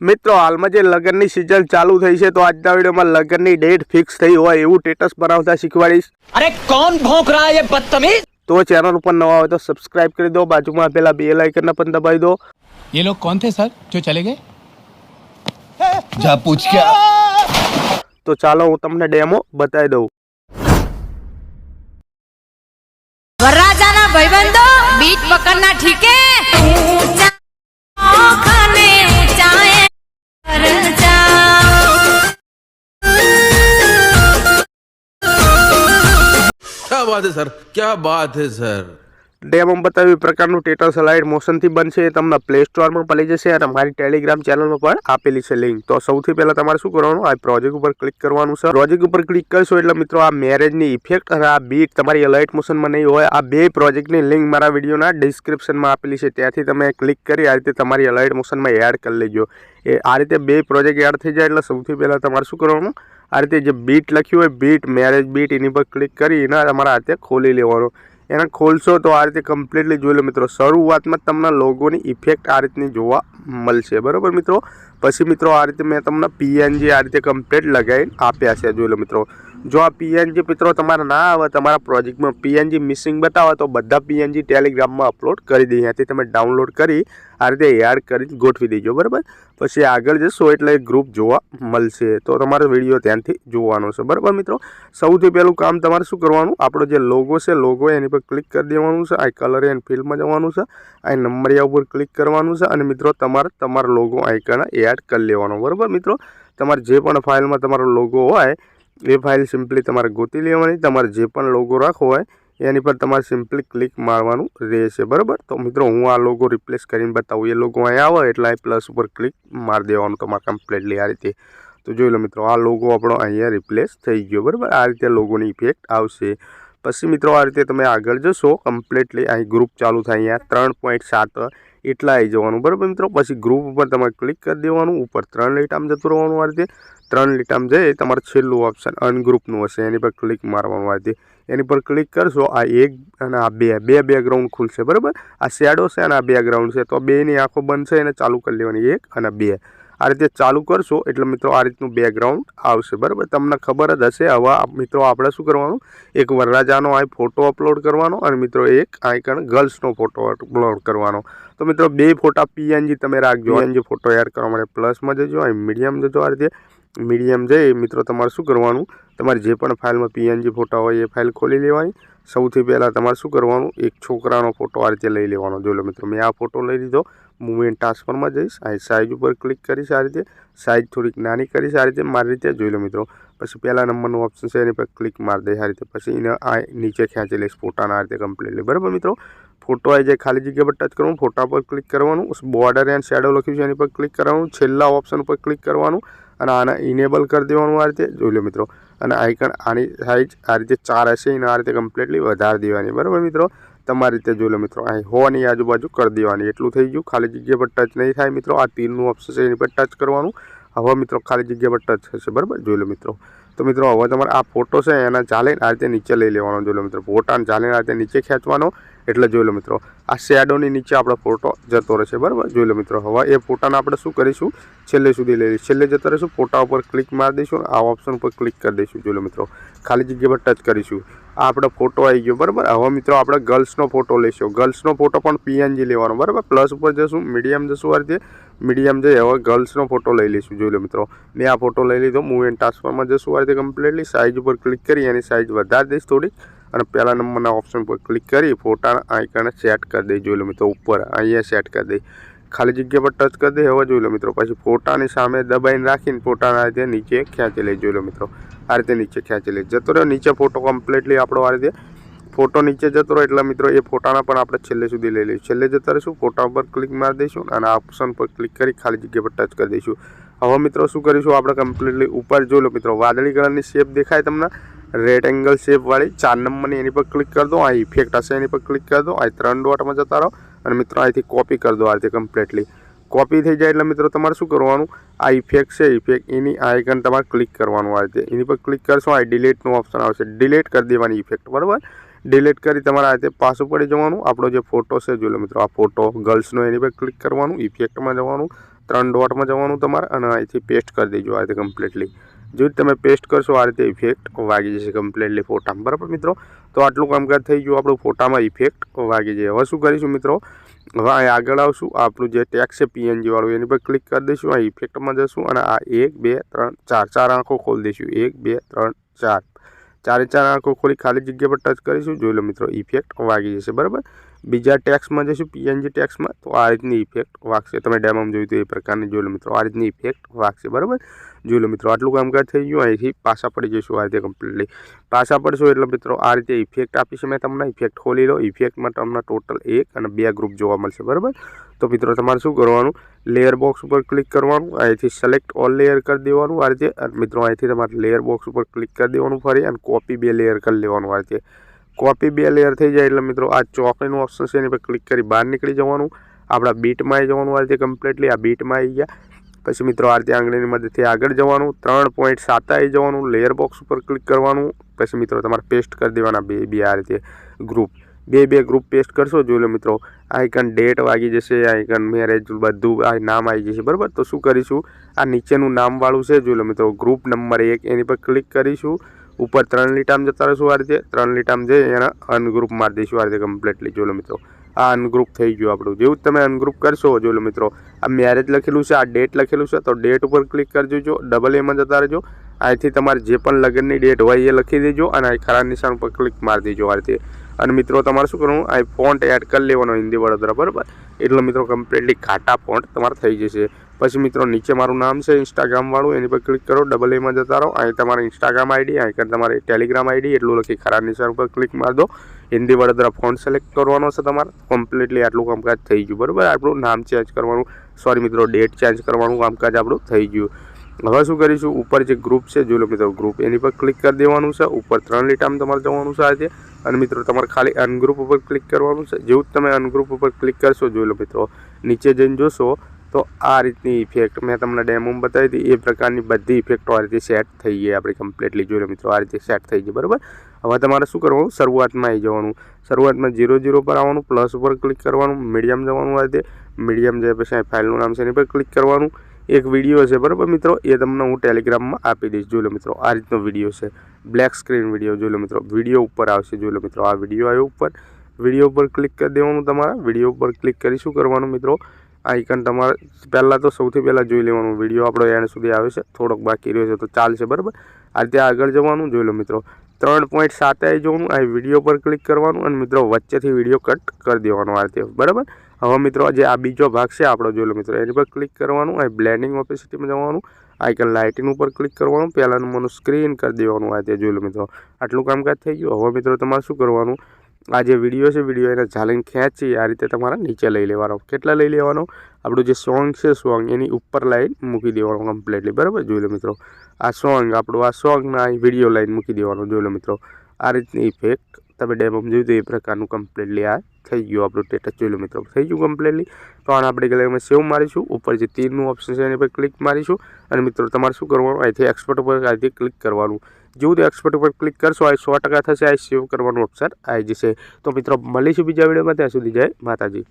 મિત્રો હાલમાં જે લગ્નની સિઝન ચાલુ થઈ છે તો આજના વિડીયોમાં લગ્નની ડેટ ફિક્સ થઈ હોય એવું સ્ટેટસ બનાવતા શીખવાડીશ अरे कौन भौंक रहा है ये बदतमीज તો ચેનલ ઉપર નવા હોય તો સબસ્ક્રાઇબ કરી દો બાજુમાં આપેલા બે લાઇકનને પણ દબાવી દો ये लोग कौन थे सर जो चले गए जा पूछ क्या તો ચાલો હું તમને ડેમો બતાવી દઉં વરરાજાના ભાઈબંધો બીટ પકડના ઠીકે બાત હે સર ક્યા વાત છે સર ડેમમાં બતાવ્યું પ્રકારનું ટેટર સલાઇડ મોશનથી બનશે, એ તમને પ્લે સ્ટોરમાં પડી જશે અને મારી ટેલિગ્રામ ચેનલમાં પણ આપેલી છે લિંક તો સૌથી પહેલાં તમારે શું કરવાનું, આ પ્રોજેક્ટ ઉપર ક્લિક કરવાનું છે પ્રોજેક્ટ ઉપર ક્લિક કરશો એટલે મિત્રો, આ મેરેજની ઇફેક્ટ અને આ બીટ તમારી અલાઇટ મોશનમાં નહીં હોય. આ બે પ્રોજેક્ટની લિંક મારા વિડીયોના ડિસ્ક્રિપ્શનમાં આપેલી છે. ત્યાંથી તમે ક્લિક કરી, આ રીતે તમારી અલાઇટ મોશનમાં એડ કરી લેજો. એ આ રીતે બે પ્રોજેક્ટ એડ થઈ જાય એટલે સૌથી પહેલાં તમારે શું કરવાનું આ રીતે જે બીટ લખ્યું હોય બીટ મેરેજ બીટ એની પર ક્લિક કરીને તમારા હાથે ખોલી લેવાનું. એને ખોલશો તો આ રીતે કમ્પ્લીટલી જોઈ લો મિત્રો, શરૂઆતમાં તમને લોગોની ઇફેક્ટ આ રીતની જોવા મળશે. બરાબર મિત્રો? પછી મિત્રો, આ રીતે મેં તમને પીએનજી આ રીતે કમ્પ્લીટ લગાવીને આપ્યા છે, જોઈ લો મિત્રો. જો આ પીએનજી મિત્રો તમારે ના આવે, તમારા પ્રોજેક્ટમાં પીએનજી મિસિંગ બતાવે, તો બધા પીએનજી ટેલિગ્રામમાં અપલોડ કરી દઈએ. ત્યાંથી તમે ડાઉનલોડ કરી આ રીતે એડ કરી ગોઠવી દેજો, બરાબર? પછી આગળ જશો એટલે ગ્રુપ જોવા મળશે. તો તમારે વીડિયો ત્યાંથી જોવાનો છે, બરાબર મિત્રો? સૌથી પહેલું કામ તમારે શું કરવાનું? આપણો જે લોગો છે લોગો એની પર ક્લિક કરી દેવાનું છે. આ કલર એન્ડ ફિલ્ડમાં જવાનું છે. આ નંબરિયા ઉપર ક્લિક કરવાનું છે અને મિત્રો તમારે તમારો લોગો આઇકન એડ કરી લેવાનો, બરાબર મિત્રો? તમારે જે પણ ફાઇલમાં તમારો લોગો હોય એ ફાઇલ સિમ્પલી તમારે ગોતી લેવાની, તમારે જે પણ લોગો રાખવો હોય, એની પર તમારે સિમ્પલી ક્લિક મારવાનું રહેશે, બરાબર? તો મિત્રો, હું આ લોગો રિપ્લેસ કરીને બતાવું. એ લોગો અહીંયા આવે, એટલે પ્લસ ઉપર ક્લિક મારી દેવાનું તમારે કમ્પ્લીટલી આ રીતે. તો જોઈ લો મિત્રો, આ લોગો આપણો અહીંયા રિપ્લેસ થઈ ગયો, બરાબર? આ રીતે લોગોની ઇફેક્ટ આવશે. પછી મિત્રો આ રીતે તમે આગળ જશો કમ્પ્લીટલી અહીં ગ્રુપ ચાલુ થાય અહીંયા. ત્રણ પોઈન્ટ સાત એટલા આવી જવાનું. બરાબર મિત્રો? પછી ગ્રુપ ઉપર તમારે ક્લિક કરી દેવાનું. ઉપર ત્રણ લીટામ જતું રહેવાનું આ રીતે. ત્રણ લીટામ જઈ તમારે છેલ્લું ઓપ્શન અનગ્રુપનું હશે. એની પર ક્લિક મારવાનું આ એની પર ક્લિક કરશો, આ એક અને આ બે. બે બેકગ્રાઉન્ડ ખુલશે. બરાબર? આ શેડો છે અને આ બેકગ્રાઉન્ડ છે. તો બેની આંખો બંધ છે. એને ચાલુ કરી લેવાની. એક અને બે. આ રીતે ચાલુ કરશો, એટલે મિત્રો આ રીતનું બેકગ્રાઉન્ડ આવશે, બરાબર? તમને ખબર જ હશે, હવે મિત્રો આપણે શું કરવાનું? એક વરરાજાનો આ ફોટો અપલોડ કરવાનો અને મિત્રો એક આઈકન ગર્લ્સનો ફોટો અપલોડ કરવાનો. તો મિત્રો બે ફોટા પીએનજી તમે રાખજો. પીએનજી ફોટો એડ કરવા માટે પ્લસમાં જજો, અહીં મીડિયમ જજો આ રીતે. મીડિયમ જઈ મિત્રો તમારે શું કરવાનું? તમારે જે પણ ફાઇલમાં પીએનજી ફોટા હોય, એ ફાઇલ ખોલી લેવાની. સૌથી પહેલાં તમારે શું કરવાનું? એક છોકરાનો ફોટો આ રીતે લઈ લેવાનો. જોઈ લો મિત્રો, મેં આ ફોટો લઈ લીધો. મૂવમેન્ટ ટ્રાન્સફરમાં જઈશ. આ સાઇઝ ઉપર ક્લિક કરીશ આ રીતે. સાઇઝ થોડીક નાની કરીશ આ રીતે. મારી રીતે જોઈ લો મિત્રો. પછી પહેલા નંબરનું ઓપ્શન છે, એની પર ક્લિક મારી દઈશ આ રીતે. પછી એને આ નીચે ખેંચી લઈશ ફોટાના આ રીતે કમ્પ્લીટલી બરાબર મિત્રો? ફોટો આવી જાય ખાલી જગ્યા પર ટચ કરવાનું, ફોટા પર ક્લિક કરવાનું બોર્ડર એન્ડ શેડો લખ્યું છે, એની પર ક્લિક કરવાનું, છેલ્લા ઓપ્શન ઉપર ક્લિક કરવાનું, અને આને ઇનેબલ કરી દેવાનું આ રીતે. જોઈ લો મિત્રો. અને આઇકન આની સાઇઝ આ રીતે ચાર હશે, એને આ રીતે કમ્પ્લીટલી વધારી દેવાની. બરાબર મિત્રો? તમારી રીતે જોઈ લો મિત્રો, અહીં હોવાની આજુબાજુ કરી દેવાની. એટલું થઈ ગયું, ખાલી જગ્યા પર ટચ નહીં થાય મિત્રો. આ તીરનું ઓપ્શન છે, એની પર ટચ કરવાનું. હવે મિત્રો ખાલી જગ્યા પર ટચ થશે બરાબર? જોઈ લો મિત્રો. તો મિત્રો, હવે તમારે આ ફોટો છે, એના ચાલે આ રીતે નીચે લઈ લેવાનો, જોઈ લો મિત્રો. ફોટાને ચાલે આ રીતે નીચે ખેંચવાનો. એટલે જોઈ લો મિત્રો, આ શેડોની નીચે આપણો ફોટો જતો રહેશે, બરાબર? જોઈ લો મિત્રો, હવે એ ફોટાને આપણે શું કરીશું? છેલ્લે સુધી લઈ લઈશું. છેલ્લે જતા રહીશું, ફોટા ઉપર ક્લિક મારી દઈશું, આ ઓપ્શન ઉપર ક્લિક કરી દઈશું, જોઈ લો મિત્રો. ખાલી જગ્યા પર ટચ કરીશું. આ આપણો ફોટો આવી ગયો, બરાબર? હવે મિત્રો, આપણે ગર્લ્સનો ફોટો લઈશું. ગર્લ્સનો ફોટો પણ પીએનજી લેવાનો, બરાબર? પ્લસ ઉપર જશું મીડિયમ જશું આ રીતે. મીડિયમ જઈ હવે ગર્લ્સનો ફોટો લઈ લઈશું, જોઈ લો મિત્રો. મેં આ ફોટો લઈ લીધો મૂવ એન્ડ ટ્રાન્સફરમાં જશું આ રીતે કમ્પ્લીટલી સાઇઝ ઉપર ક્લિક કરી, એની સાઇઝ વધારી દઈશ થોડીક. અને પહેલા નંબરના ઓપ્શન પર ક્લિક કરી ફોટાના આઇકને સેટ કરી દઈ જોઈ લો મિત્રો, ઉપર અહીંયા સેટ કરી દઈ ખાલી જગ્યા પર ટચ કરી દે, હવે જોઈ લો મિત્રો, પછી ફોટાની સામે દબાઈને રાખીને ફોટાના રીતે નીચે ખેંચી લઈ જોઈ લો મિત્રો, આ રીતે નીચે ખેંચી લઈ જતો રહ્યો, નીચે ફોટો કમ્પ્લીટલી આપણો આ રીતે ફોટો નીચે જતો રહ્યો, એટલે મિત્રો, એ ફોટાના પણ આપણે છેલ્લે સુધી લઈ લઈશું. છેલ્લે જતા રહીશું ફોટા પર ક્લિક મારી દઈશું અને આ ઓપ્શન પર ક્લિક કરી ખાલી જગ્યા પર ટચ કરી દઈશું. હવે મિત્રો, શું કરીશું? આપણે કમ્પ્લીટલી ઉપર, જોઈ લો મિત્રો, વાદળી કલરની શેપ દેખાય તમને. રેડ એંગલ શેપવાળી ચાર નંબરની એની પર ક્લિક કરી દો, આ ઇફેક્ટ હશે એની પર ક્લિક કરી દો, આ ત્રણ ડોટમાં જતા રહો અને મિત્રો અહીંથી કોપી કરી દો આ રીતે કમ્પ્લીટલી કોપી થઈ જાય એટલે મિત્રો તમારે શું કરવાનું? આ ઇફેક્ટ છે ઇફેક્ટ એની આઇકન તમારે ક્લિક કરવાનું આ રીતે. એની પર ક્લિક કરશો, આ ડિલીટનું ઓપ્શન આવશે. ડિલીટ કરી દેવાની ઇફેક્ટ બરાબર? ડિલીટ કરી તમારે આ રીતે પાછું પડી જવાનું. આપણો જે ફોટો છે, જોઈ લો મિત્રો, આ ફોટો ગર્લ્સનો એની પર ક્લિક કરવાનું ઇફેક્ટમાં જવાનું, ત્રણ ડોટમાં જવાનું તમારે અને અહીંથી પેસ્ટ કરી દેજો આ રીતે કમ્પ્લીટલી જો તમે પેસ્ટ કરશો, આ રીતે ઇફેક્ટ વાગી જશે કમ્પ્લેટલી ફોટામાં બરાબર મિત્રો? તો આટલું કામકાજ થઈ ગયું આપણું ફોટામાં ઇફેક્ટ વાગી જાય. હવે શું કરીશું મિત્રો? હવે અહીં આગળ આવશું. આપણું જે ટેક્સ છે પીએનજી વાળું, એની પર ક્લિક કરી દઈશું. આ ઇફેક્ટમાં જશું અને આ એક, બે, ત્રણ, ચાર. ચાર આંખો ખોલી દઈશું. એક, બે, ત્રણ, ચાર. ચારે ચાર આંખો ખોલી ખાલી જગ્યા પર ટચ કરીશું. જોઈ લો મિત્રો ઇફેક્ટ વાગી જશે. બરાબર? બીજા ટેક્સમાં જશું પીએનજી ટેક્સમાં તો આ રીતની ઇફેક્ટ વાગશે. તમે ડેમોમાં જોયું તો એ પ્રકારની, જોઈ લો મિત્રો, આ રીતની ઇફેક્ટ વાગશે, બરાબર? જોઈ લો મિત્રો, આટલું કામકાજ થઈ ગયું, અહીંથી પાછા પડી જઈશું આ રીતે કમ્પ્લીટલી પાછા પડશો એટલે મિત્રો, આ રીતે ઇફેક્ટ આપી છે મેં તમને ઇફેક્ટ ખોલી લો. ઇફેક્ટમાં તમને ટોટલ એક અને બે ગ્રુપ જોવા મળશે, બરાબર? તો મિત્રો, તમારે શું કરવાનું? લેયર બોક્સ ઉપર ક્લિક કરવાનું, અહીંથી સિલેક્ટ ઓલ લેયર કરી દેવાનું આ રીતે. મિત્રો, અહીંથી તમારે લેયર બોક્સ ઉપર ક્લિક કરી દેવાનું ફરી, અને કોપી બે લેયર કરી લેવાનું આ રીતે. કોપી બે લેયર થઈ જાય એટલે મિત્રો આ ચોકડીનું ઓપ્શન છે, એની પર ક્લિક કરી બહાર નીકળી જવાનું. આપણા બીટમાં આવી જવાનું આ રીતે કમ્પ્લીટલી આ બીટમાં આવી ગયા. પછી મિત્રો આ રીતે આંગળીની મદદથી આગળ જવાનું. ત્રણ પોઈન્ટ સાત આવી જવાનું લેયર બોક્સ ઉપર ક્લિક કરવાનું. પછી મિત્રો તમારે પેસ્ટ કરી દેવાના બે બે આ રીતે ગ્રુપ બે બે ગ્રુપ પેસ્ટ કરશો, જોઈ લો મિત્રો. આઇકન ડેટ વાગી જશે આઇકન મેરેજ બધું, આ નામ આવી જશે, બરાબર? તો શું કરીશું? આ નીચેનું નામવાળું છે, જોઈ લો મિત્રો ગ્રુપ નંબર એક, એની પર ક્લિક કરીશું. ઉપર ત્રણ લીટામ જતા રહીશું આ ત્રણ લીટામ જઈ એના અનગ્રુપ મારી દઈશું આ રીતે કમ્પ્લીટલી જોલો મિત્રો, આ અનગ્રુપ થઈ ગયું આપણું. જેવું તમે અનગ્રુપ કરશો જોલો મિત્રો, આ મેરેજ લખેલું છે, આ ડેટ લખેલું છે, તો ડેટ ઉપર ક્લિક કરજો ડબલ એમાં જતા રહેજો. અહીંથી તમારે જે પણ લગ્નની ડેટ હોય એ લખી દેજો અને અહીં ખરા નિશાન ઉપર ક્લિક મારી દેજો આ રીતે. અને મિત્રો, તમારે શું કરવું? આ ફોન્ટ એડ કરી લેવાનો, હિન્દી વડોદરા બરાબર? એટલે મિત્રો કમ્પ્લીટલી ઘાટા ફોન્ટ તમારે થઈ જશે. પછી મિત્રો, નીચે મારું નામ છે ઇન્સ્ટાગ્રામ વાળું, એની પર ક્લિક કરો ડબલ એમાં જતા રહો. અહીં તમારે ઇન્સ્ટાગ્રામ આઈડી અહીં તમારે ટેલિગ્રામ આઈડી એટલું લખી ખરા નિશાન ઉપર ક્લિક મારી દો. હિન્દી વડોદરા ફોન્ટ સિલેક્ટ કરવાનો છે તમારે. કમ્પ્લીટલી આટલું કામકાજ થઈ ગયું. બરાબર? આપણું નામ ચેન્જ કરવાનું. સોરી મિત્રો ડેટ ચેન્જ કરવાનું કામકાજ આપણું થઈ ગયું. હવે શું કરીશું? ઉપર જે ગ્રુપ છે લો મિત્રો ગ્રુપ એની પર ક્લિક કરી દેવાનું છે. ઉપર ત્રણ લીટામાં તમારે જવાનું છે આજે. અને મિત્રો, તમારે ખાલી અનગ્રુપ ઉપર ક્લિક કરવાનું છે. જેવું જ તમે અનગ્રુપ ઉપર ક્લિક કરશો, જોઈ લો મિત્રો, નીચે જઈને જોશો તો આ રીતની ઇફેક્ટ મેં તમને ડેમોમાં બતાવી હતી. એ પ્રકારની બધી ઇફેક્ટો આ રીતે સેટ થઈ ગઈ આપણે કમ્પ્લીટલી જોઈ મિત્રો, આ રીતે સેટ થઈ ગઈ, બરાબર? હવે તમારે શું કરવાનું? શરૂઆતમાં આવી જવાનું. શરૂઆતમાં જીરો જીરો પર આવવાનું પ્લસ ઉપર ક્લિક કરવાનું મીડિયમ જવાનું આ રીતે. મીડિયમ જાય પછી ફાઇલનું નામ છે એની પર ક્લિક કરવાનું. એક વીડિયો છે, બરાબર મિત્રો? એ તમને હું ટેલિગ્રામમાં આપી દઈશ. જોઈ લો મિત્રો, આ રીતનો વીડિયો છે. બ્લેક સ્ક્રીન વીડિયો જોઈ લો મિત્રો. વીડિયો ઉપર આવશે, જોઈ લો મિત્રો. આ વીડિયો આવ્યો ઉપર. વીડિયો ઉપર ક્લિક કરી દેવાનું તમારા. વીડિયો ઉપર ક્લિક કરી શું કરવાનું મિત્રો? આઇકન તમારે પહેલાં તો સૌથી પહેલાં જોઈ લેવાનું. વીડિયો આપણો એન્ડ સુધી આવે છે. થોડોક બાકી રહ્યો છે તો ચાલશે, બરાબર? આ રીતે આગળ જવાનું, જોઈ લો મિત્રો. ત્રણ પોઈન્ટ સાતે આવી જવાનું, આ વીડિયો પર ક્લિક કરવાનું અને મિત્રો વચ્ચેથી વીડિયો કટ કરી દેવાનો આ રીતે, બરાબર? હવે મિત્રો, જે આ બીજો ભાગ છે, આપણો જોઈ લો મિત્રો, એની પર ક્લિક કરવાનું, આ બ્લેન્ડિંગ ઓપેસિટીમાં જવાનું આઇકન લાઇટિંગ ઉપર ક્લિક કરવાનું, પહેલાંનું મને સ્ક્રીન કરી દેવાનું આ રીતે, જોઈ લો મિત્રો. આટલું કામકાજ થઈ ગયું. હવે મિત્રો, તમારે શું કરવાનું? આ જે વીડિયો છે વીડિયો એને ઝાલીને ખેંચી આ રીતે તમારે નીચે લઈ લેવાનો. કેટલા લઈ લેવાનો? આપણું જે સોંગ છે સોંગ એની ઉપર લાઈન મૂકી દેવાનો કમ્પ્લીટલી બરાબર? જોઈ લો મિત્રો. આ સોંગ આપણું આ સોંગના વીડિયો લાઈન મૂકી દેવાનો. જોઈ લો મિત્રો. આ રીતની ઇફેક્ટ તમે ડેમોમાં જોયું તો એ પ્રકારનું કમ્પ્લીટલી આ થઈ ગયું આપણું સ્ટેટસ જોઈ લો મિત્રો. થઈ ગયું કમ્પ્લીટલી તો આને આપણે ગેલેરીમાં સેવ મારીશું. ઉપર જે તીરનું ઓપ્શન છે, એની પર ક્લિક મારીશું. અને મિત્રો, તમારે શું કરવાનું? અહીંથી એક્સપર્ટ ઉપર અહીંથી ક્લિક કરવાનું. જેવું તો એક્સપર્ટ ઉપર ક્લિક કરશો, આ સો ટકા થશે, આ સેવ કરવાનું ઓપ્શન આવી જશે. તો મિત્રો, મળીશું બીજા વિડીયોમાં, ત્યાં સુધી જય માતાજી.